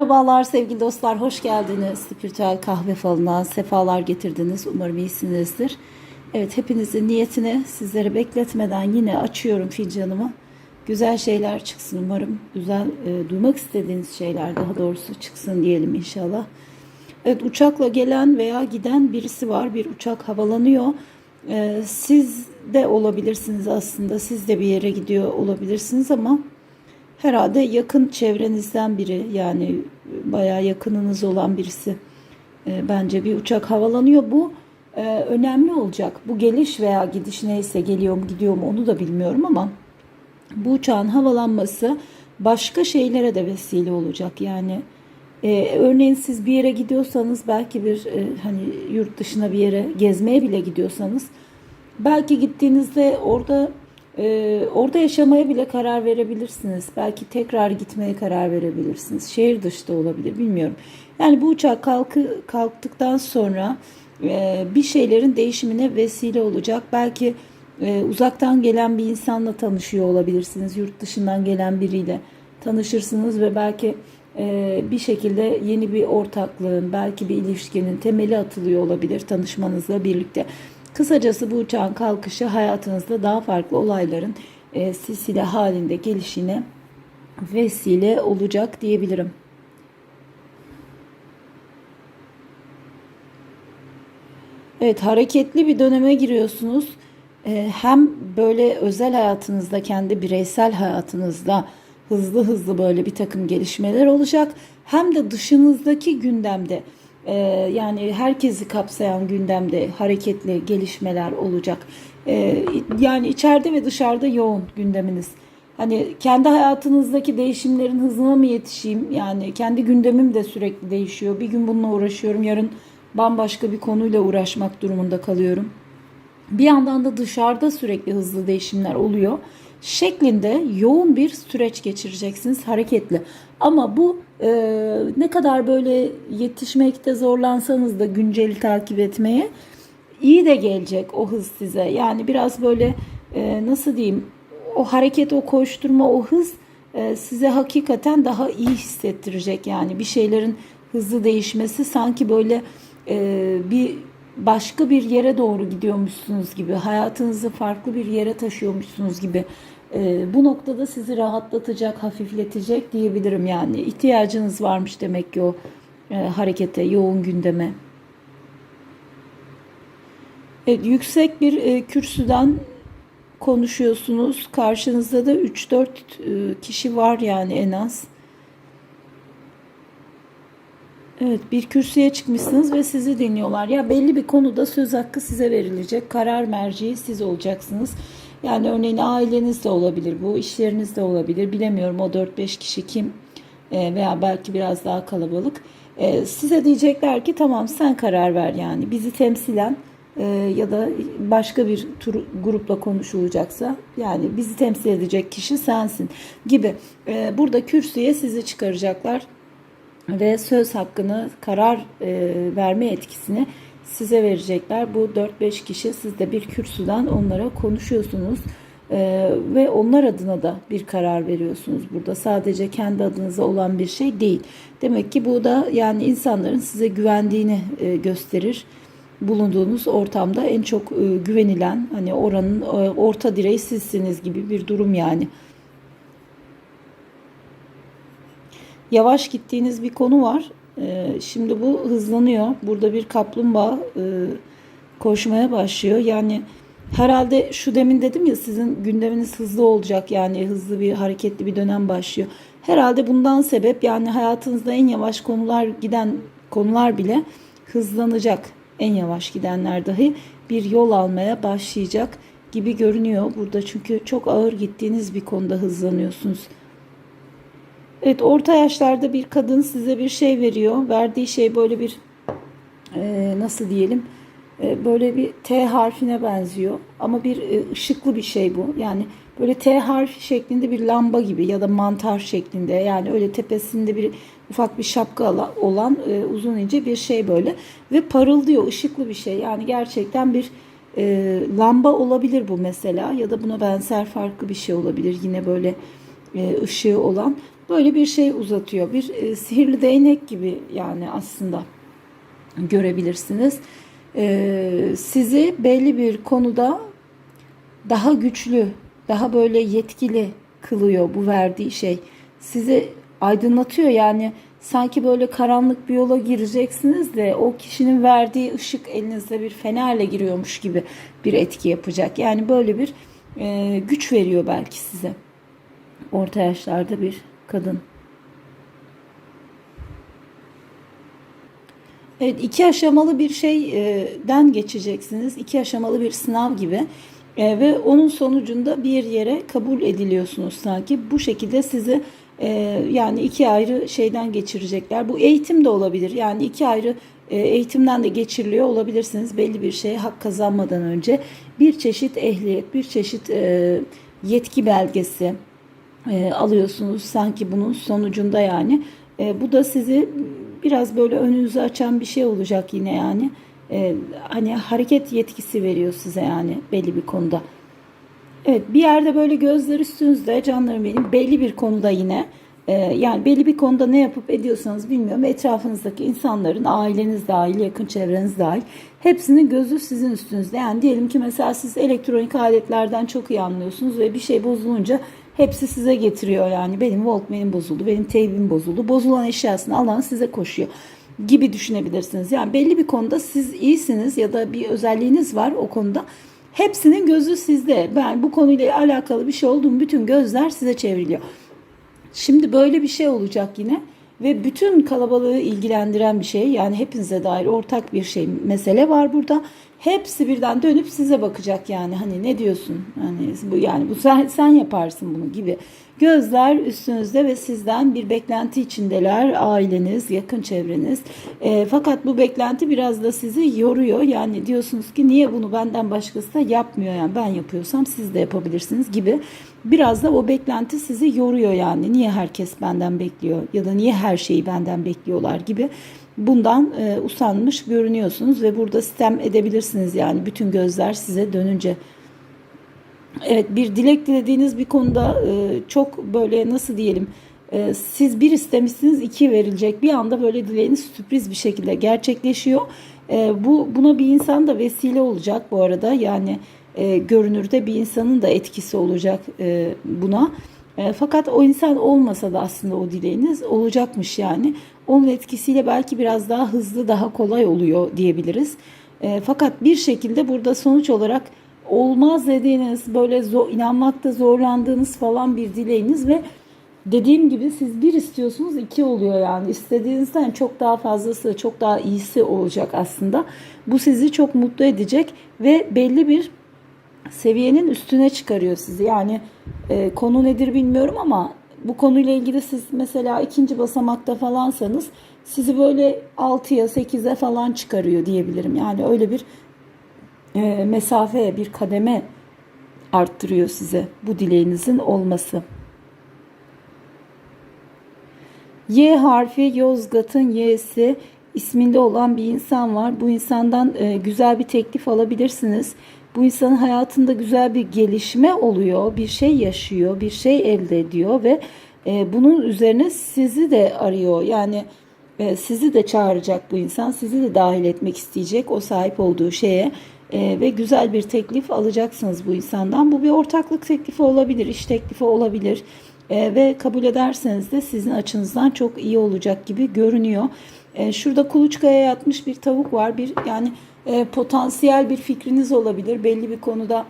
Merhabalar sevgili dostlar, hoş geldiniz. Spiritüel kahve falına sefalar getirdiniz. Umarım iyisinizdir. Evet, hepinizin niyetine sizlere bekletmeden yine açıyorum fincanımı. Güzel şeyler çıksın umarım. Güzel, e, duymak istediğiniz şeyler daha doğrusu çıksın diyelim inşallah. Evet, uçakla gelen veya giden birisi var. Bir uçak havalanıyor. E, siz de olabilirsiniz aslında. Siz de bir yere gidiyor olabilirsiniz ama Herhalde yakın çevrenizden biri yani bayağı yakınınız olan birisi e, bence bir uçak havalanıyor. Bu e, önemli olacak. Bu geliş veya gidiş neyse geliyor mu gidiyor mu onu da bilmiyorum ama bu uçağın havalanması başka şeylere de vesile olacak. Yani e, örneğin siz bir yere gidiyorsanız belki bir e, hani yurt dışına bir yere gezmeye bile gidiyorsanız belki gittiğinizde orada ee, orada yaşamaya bile karar verebilirsiniz. Belki tekrar gitmeye karar verebilirsiniz. Şehir dışı da olabilir bilmiyorum. Yani bu uçak kalkı, kalktıktan sonra e, bir şeylerin değişimine vesile olacak. Belki e, uzaktan gelen bir insanla tanışıyor olabilirsiniz. Yurt dışından gelen biriyle tanışırsınız ve belki e, bir şekilde yeni bir ortaklığın, belki bir ilişkinin temeli atılıyor olabilir tanışmanızla birlikte. Kısacası bu uçağın kalkışı hayatınızda daha farklı olayların e, silsile halinde gelişine vesile olacak diyebilirim. Evet hareketli bir döneme giriyorsunuz. E, hem böyle özel hayatınızda kendi bireysel hayatınızda hızlı hızlı böyle bir takım gelişmeler olacak. Hem de dışınızdaki gündemde ee, yani herkesi kapsayan gündemde hareketli gelişmeler olacak. Ee, yani içeride ve dışarıda yoğun gündeminiz. Hani kendi hayatınızdaki değişimlerin hızına mı yetişeyim? Yani kendi gündemim de sürekli değişiyor. Bir gün bununla uğraşıyorum, yarın bambaşka bir konuyla uğraşmak durumunda kalıyorum. Bir yandan da dışarıda sürekli hızlı değişimler oluyor şeklinde yoğun bir süreç geçireceksiniz hareketli. Ama bu e, ne kadar böyle yetişmekte zorlansanız da günceli takip etmeye iyi de gelecek o hız size. Yani biraz böyle e, nasıl diyeyim o hareket, o koşturma, o hız e, size hakikaten daha iyi hissettirecek. Yani bir şeylerin hızlı değişmesi sanki böyle e, bir başka bir yere doğru gidiyormuşsunuz gibi, hayatınızı farklı bir yere taşıyormuşsunuz gibi e, bu noktada sizi rahatlatacak, hafifletecek diyebilirim yani. ihtiyacınız varmış demek ki o e, harekete, yoğun gündeme. Evet, yüksek bir e, kürsüden konuşuyorsunuz. Karşınızda da 3-4 e, kişi var yani en az. Evet bir kürsüye çıkmışsınız ve sizi dinliyorlar. Ya belli bir konuda söz hakkı size verilecek. Karar merciği siz olacaksınız. Yani örneğin aileniz de olabilir bu, işleriniz de olabilir. Bilemiyorum o 4-5 kişi kim e, veya belki biraz daha kalabalık. E, size diyecekler ki tamam sen karar ver yani bizi temsilen e, ya da başka bir tur, grupla konuşulacaksa yani bizi temsil edecek kişi sensin gibi. Burada kürsüye sizi çıkaracaklar ve söz hakkını, karar verme etkisini size verecekler. Bu 4-5 kişi siz de bir kürsüden onlara konuşuyorsunuz. Ee, ve onlar adına da bir karar veriyorsunuz burada. Sadece kendi adınıza olan bir şey değil. Demek ki bu da yani insanların size güvendiğini e, gösterir. Bulunduğunuz ortamda en çok e, güvenilen hani oranın e, orta direği sizsiniz gibi bir durum yani. Yavaş gittiğiniz bir konu var. Ee, şimdi bu hızlanıyor. Burada bir kaplumbağa e, koşmaya başlıyor. Yani herhalde şu demin dedim ya sizin gündeminiz hızlı olacak. Yani hızlı bir hareketli bir dönem başlıyor. Herhalde bundan sebep yani hayatınızda en yavaş konular giden konular bile hızlanacak. En yavaş gidenler dahi bir yol almaya başlayacak gibi görünüyor burada. Çünkü çok ağır gittiğiniz bir konuda hızlanıyorsunuz. Evet orta yaşlarda bir kadın size bir şey veriyor. Verdiği şey böyle bir e, nasıl diyelim e, böyle bir T harfine benziyor. Ama bir e, ışıklı bir şey bu. Yani böyle T harfi şeklinde bir lamba gibi ya da mantar şeklinde yani öyle tepesinde bir ufak bir şapka olan e, uzun ince bir şey böyle ve parıldıyor ışıklı bir şey yani gerçekten bir e, lamba olabilir bu mesela ya da buna benzer farklı bir şey olabilir yine böyle e, ışığı olan böyle bir şey uzatıyor. Bir e, sihirli değnek gibi yani aslında görebilirsiniz. E, sizi belli bir konuda daha güçlü, daha böyle yetkili kılıyor bu verdiği şey. Sizi aydınlatıyor yani sanki böyle karanlık bir yola gireceksiniz de o kişinin verdiği ışık elinizde bir fenerle giriyormuş gibi bir etki yapacak. Yani böyle bir e, güç veriyor belki size. Orta yaşlarda bir kadın. Evet iki aşamalı bir şeyden geçeceksiniz. İki aşamalı bir sınav gibi. E, ve onun sonucunda bir yere kabul ediliyorsunuz sanki. Bu şekilde sizi e, yani iki ayrı şeyden geçirecekler. Bu eğitim de olabilir. Yani iki ayrı e, eğitimden de geçiriliyor olabilirsiniz. Belli bir şeye hak kazanmadan önce bir çeşit ehliyet, bir çeşit e, yetki belgesi e, alıyorsunuz. Sanki bunun sonucunda yani. E, bu da sizi biraz böyle önünüzü açan bir şey olacak yine yani. E, hani hareket yetkisi veriyor size yani belli bir konuda. Evet bir yerde böyle gözler üstünüzde canlarım benim belli bir konuda yine e, yani belli bir konuda ne yapıp ediyorsanız bilmiyorum etrafınızdaki insanların aileniz dahil yakın çevreniz dahil hepsinin gözü sizin üstünüzde. Yani diyelim ki mesela siz elektronik aletlerden çok iyi anlıyorsunuz ve bir şey bozulunca hepsi size getiriyor yani benim Walkman'im bozuldu benim teybim bozuldu bozulan eşyasını alan size koşuyor gibi düşünebilirsiniz. Yani belli bir konuda siz iyisiniz ya da bir özelliğiniz var o konuda. Hepsinin gözü sizde. Ben bu konuyla alakalı bir şey olduğum bütün gözler size çevriliyor. Şimdi böyle bir şey olacak yine ve bütün kalabalığı ilgilendiren bir şey yani hepinize dair ortak bir şey mesele var burada. Hepsi birden dönüp size bakacak yani hani ne diyorsun hani bu yani bu sen, sen yaparsın bunu gibi. Gözler üstünüzde ve sizden bir beklenti içindeler aileniz, yakın çevreniz. E, fakat bu beklenti biraz da sizi yoruyor. Yani diyorsunuz ki niye bunu benden başkası da yapmıyor yani ben yapıyorsam siz de yapabilirsiniz gibi. Biraz da o beklenti sizi yoruyor yani. Niye herkes benden bekliyor ya da niye her şeyi benden bekliyorlar gibi bundan e, usanmış görünüyorsunuz ve burada sistem edebilirsiniz yani bütün gözler size dönünce. Evet bir dilek dilediğiniz bir konuda e, çok böyle nasıl diyelim e, siz bir istemişsiniz iki verilecek bir anda böyle dileğiniz sürpriz bir şekilde gerçekleşiyor. E, bu buna bir insan da vesile olacak bu arada yani e, görünürde bir insanın da etkisi olacak e, buna. E, fakat o insan olmasa da aslında o dileğiniz olacakmış yani. Onun etkisiyle belki biraz daha hızlı, daha kolay oluyor diyebiliriz. E, fakat bir şekilde burada sonuç olarak olmaz dediğiniz, böyle zor, inanmakta zorlandığınız falan bir dileğiniz ve dediğim gibi siz bir istiyorsunuz iki oluyor yani istediğinizden çok daha fazlası çok daha iyisi olacak aslında bu sizi çok mutlu edecek ve belli bir seviyenin üstüne çıkarıyor sizi yani e, konu nedir bilmiyorum ama bu konuyla ilgili siz mesela ikinci basamakta falansanız sizi böyle 6'ya 8'e falan çıkarıyor diyebilirim yani öyle bir e, mesafe bir kademe arttırıyor size bu dileğinizin olması. Y harfi Yozgat'ın Y'si isminde olan bir insan var. Bu insandan e, güzel bir teklif alabilirsiniz. Bu insanın hayatında güzel bir gelişme oluyor, bir şey yaşıyor, bir şey elde ediyor ve e, bunun üzerine sizi de arıyor. Yani e, sizi de çağıracak bu insan, sizi de dahil etmek isteyecek o sahip olduğu şeye e, ve güzel bir teklif alacaksınız bu insandan. Bu bir ortaklık teklifi olabilir, iş teklifi olabilir e, ve kabul ederseniz de sizin açınızdan çok iyi olacak gibi görünüyor. E, şurada kuluçkaya yatmış bir tavuk var. Bir yani e, potansiyel bir fikriniz olabilir. Belli bir konuda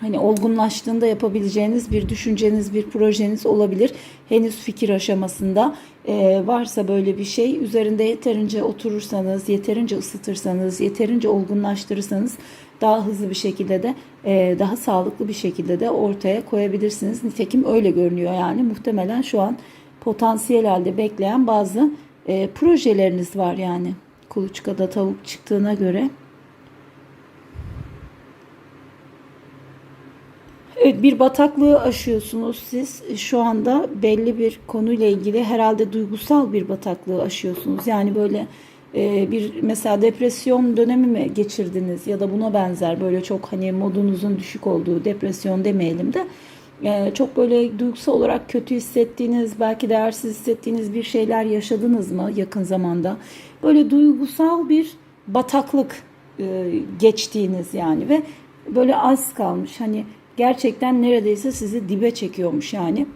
hani olgunlaştığında yapabileceğiniz bir düşünceniz, bir projeniz olabilir. Henüz fikir aşamasında e, varsa böyle bir şey üzerinde yeterince oturursanız, yeterince ısıtırsanız, yeterince olgunlaştırırsanız daha hızlı bir şekilde de e, daha sağlıklı bir şekilde de ortaya koyabilirsiniz. Nitekim öyle görünüyor yani muhtemelen şu an potansiyel halde bekleyen bazı e, projeleriniz var yani kuluçkada tavuk çıktığına göre. Evet bir bataklığı aşıyorsunuz siz. Şu anda belli bir konuyla ilgili herhalde duygusal bir bataklığı aşıyorsunuz. Yani böyle e, bir mesela depresyon dönemi mi geçirdiniz ya da buna benzer böyle çok hani modunuzun düşük olduğu depresyon demeyelim de çok böyle duygusal olarak kötü hissettiğiniz, belki değersiz hissettiğiniz bir şeyler yaşadınız mı yakın zamanda? Böyle duygusal bir bataklık e, geçtiğiniz yani ve böyle az kalmış. Hani gerçekten neredeyse sizi dibe çekiyormuş yani.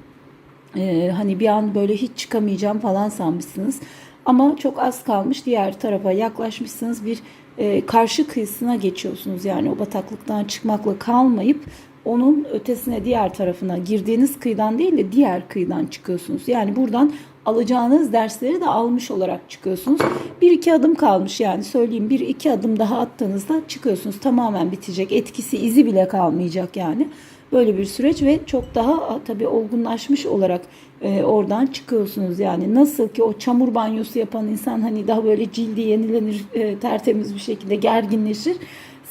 Ee, hani bir an böyle hiç çıkamayacağım falan sanmışsınız. Ama çok az kalmış diğer tarafa yaklaşmışsınız bir e, karşı kıyısına geçiyorsunuz. Yani o bataklıktan çıkmakla kalmayıp onun ötesine diğer tarafına girdiğiniz kıyıdan değil de diğer kıyıdan çıkıyorsunuz. Yani buradan alacağınız dersleri de almış olarak çıkıyorsunuz. Bir iki adım kalmış yani söyleyeyim bir iki adım daha attığınızda çıkıyorsunuz. Tamamen bitecek etkisi izi bile kalmayacak yani. Böyle bir süreç ve çok daha tabii olgunlaşmış olarak e, oradan çıkıyorsunuz. Yani nasıl ki o çamur banyosu yapan insan hani daha böyle cildi yenilenir, e, tertemiz bir şekilde gerginleşir.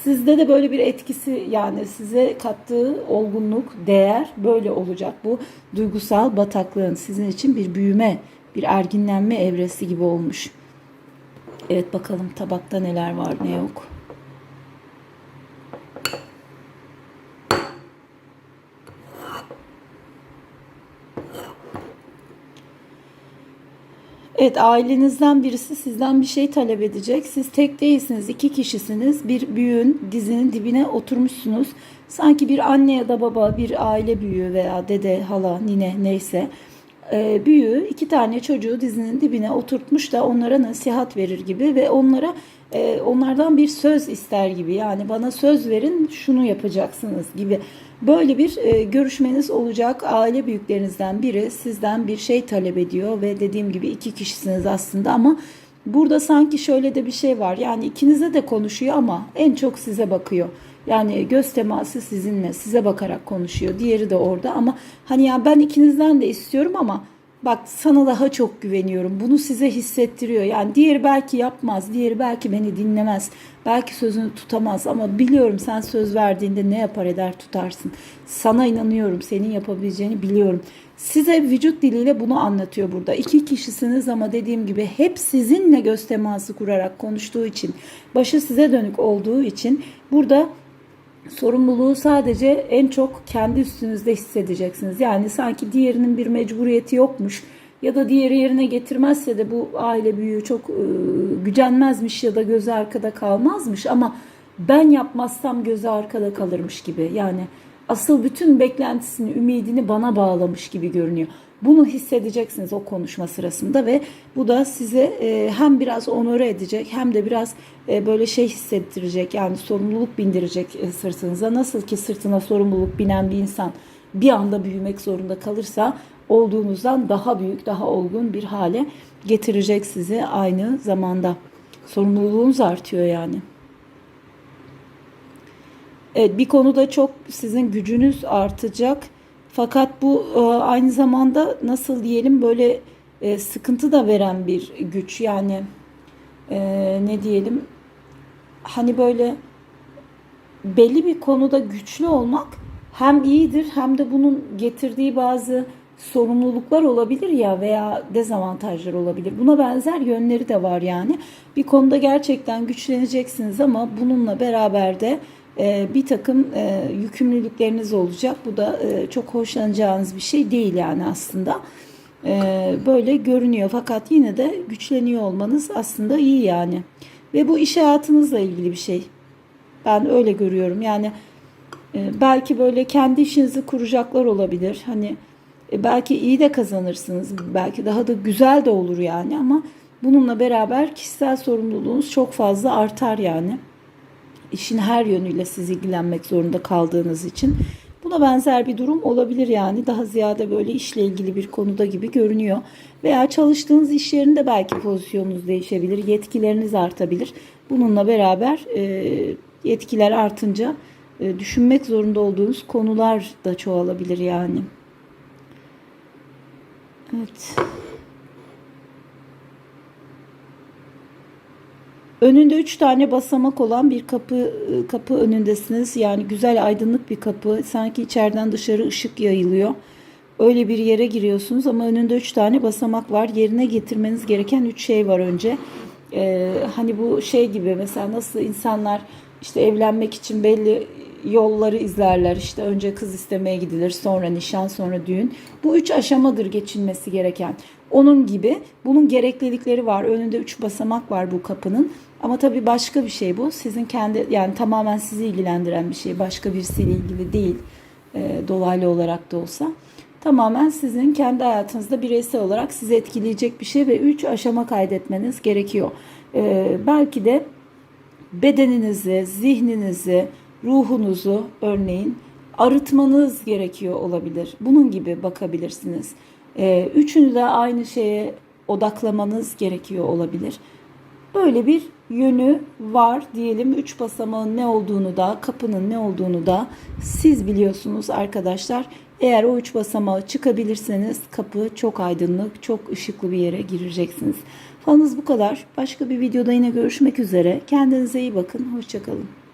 Sizde de böyle bir etkisi yani size kattığı olgunluk, değer böyle olacak. Bu duygusal bataklığın sizin için bir büyüme, bir erginlenme evresi gibi olmuş. Evet bakalım tabakta neler var ne yok. Evet ailenizden birisi sizden bir şey talep edecek. Siz tek değilsiniz, iki kişisiniz. Bir büyüğün dizinin dibine oturmuşsunuz. Sanki bir anne ya da baba, bir aile büyüğü veya dede, hala, nine neyse e, büyüğü iki tane çocuğu dizinin dibine oturtmuş da onlara nasihat verir gibi ve onlara e, onlardan bir söz ister gibi yani bana söz verin şunu yapacaksınız gibi. Böyle bir e, görüşmeniz olacak. Aile büyüklerinizden biri sizden bir şey talep ediyor ve dediğim gibi iki kişisiniz aslında ama burada sanki şöyle de bir şey var. Yani ikinize de konuşuyor ama en çok size bakıyor. Yani göz teması sizinle, size bakarak konuşuyor. Diğeri de orada ama hani ya ben ikinizden de istiyorum ama bak sana daha çok güveniyorum. Bunu size hissettiriyor. Yani diğeri belki yapmaz, diğeri belki beni dinlemez. Belki sözünü tutamaz ama biliyorum sen söz verdiğinde ne yapar eder tutarsın. Sana inanıyorum, senin yapabileceğini biliyorum. Size vücut diliyle bunu anlatıyor burada. İki kişisiniz ama dediğim gibi hep sizinle göz teması kurarak konuştuğu için, başı size dönük olduğu için burada sorumluluğu sadece en çok kendi üstünüzde hissedeceksiniz. Yani sanki diğerinin bir mecburiyeti yokmuş ya da diğeri yerine getirmezse de bu aile büyüğü çok e, gücenmezmiş ya da gözü arkada kalmazmış ama ben yapmazsam gözü arkada kalırmış gibi. Yani asıl bütün beklentisini, ümidini bana bağlamış gibi görünüyor. Bunu hissedeceksiniz o konuşma sırasında ve bu da size e, hem biraz onore edecek hem de biraz e, böyle şey hissettirecek yani sorumluluk bindirecek e, sırtınıza. Nasıl ki sırtına sorumluluk binen bir insan bir anda büyümek zorunda kalırsa olduğunuzdan daha büyük, daha olgun bir hale getirecek sizi aynı zamanda. Sorumluluğunuz artıyor yani. Evet, bir konuda çok sizin gücünüz artacak. Fakat bu e, aynı zamanda nasıl diyelim böyle e, sıkıntı da veren bir güç. Yani e, ne diyelim hani böyle belli bir konuda güçlü olmak hem iyidir hem de bunun getirdiği bazı sorumluluklar olabilir ya veya dezavantajlar olabilir. Buna benzer yönleri de var yani. Bir konuda gerçekten güçleneceksiniz ama bununla beraber de e, bir takım e, yükümlülükleriniz olacak. Bu da e, çok hoşlanacağınız bir şey değil yani aslında. E, böyle görünüyor fakat yine de güçleniyor olmanız aslında iyi yani. Ve bu iş hayatınızla ilgili bir şey. Ben öyle görüyorum. Yani e, belki böyle kendi işinizi kuracaklar olabilir. Hani belki iyi de kazanırsınız. Belki daha da güzel de olur yani ama bununla beraber kişisel sorumluluğunuz çok fazla artar yani işin her yönüyle siz ilgilenmek zorunda kaldığınız için buna benzer bir durum olabilir yani daha ziyade böyle işle ilgili bir konuda gibi görünüyor. Veya çalıştığınız iş yerinde belki pozisyonunuz değişebilir, yetkileriniz artabilir. Bununla beraber e, yetkiler artınca e, düşünmek zorunda olduğunuz konular da çoğalabilir yani. Evet. Önünde üç tane basamak olan bir kapı kapı önündesiniz. Yani güzel aydınlık bir kapı. Sanki içeriden dışarı ışık yayılıyor. Öyle bir yere giriyorsunuz ama önünde üç tane basamak var. Yerine getirmeniz gereken üç şey var önce. Ee, hani bu şey gibi mesela nasıl insanlar işte evlenmek için belli yolları izlerler. İşte önce kız istemeye gidilir, sonra nişan, sonra düğün. Bu üç aşamadır geçilmesi gereken. Onun gibi bunun gereklilikleri var. Önünde üç basamak var bu kapının. Ama tabii başka bir şey bu. Sizin kendi yani tamamen sizi ilgilendiren bir şey. Başka birisiyle ilgili değil. E, dolaylı olarak da olsa. Tamamen sizin kendi hayatınızda bireysel olarak sizi etkileyecek bir şey ve üç aşama kaydetmeniz gerekiyor. E, belki de bedeninizi, zihninizi, ruhunuzu örneğin arıtmanız gerekiyor olabilir. Bunun gibi bakabilirsiniz. Ee, üçünü de aynı şeye odaklamanız gerekiyor olabilir. Böyle bir yönü var diyelim. Üç basamağın ne olduğunu da, kapının ne olduğunu da siz biliyorsunuz arkadaşlar. Eğer o üç basamağı çıkabilirseniz kapı çok aydınlık, çok ışıklı bir yere gireceksiniz. Falınız bu kadar. Başka bir videoda yine görüşmek üzere. Kendinize iyi bakın. Hoşçakalın.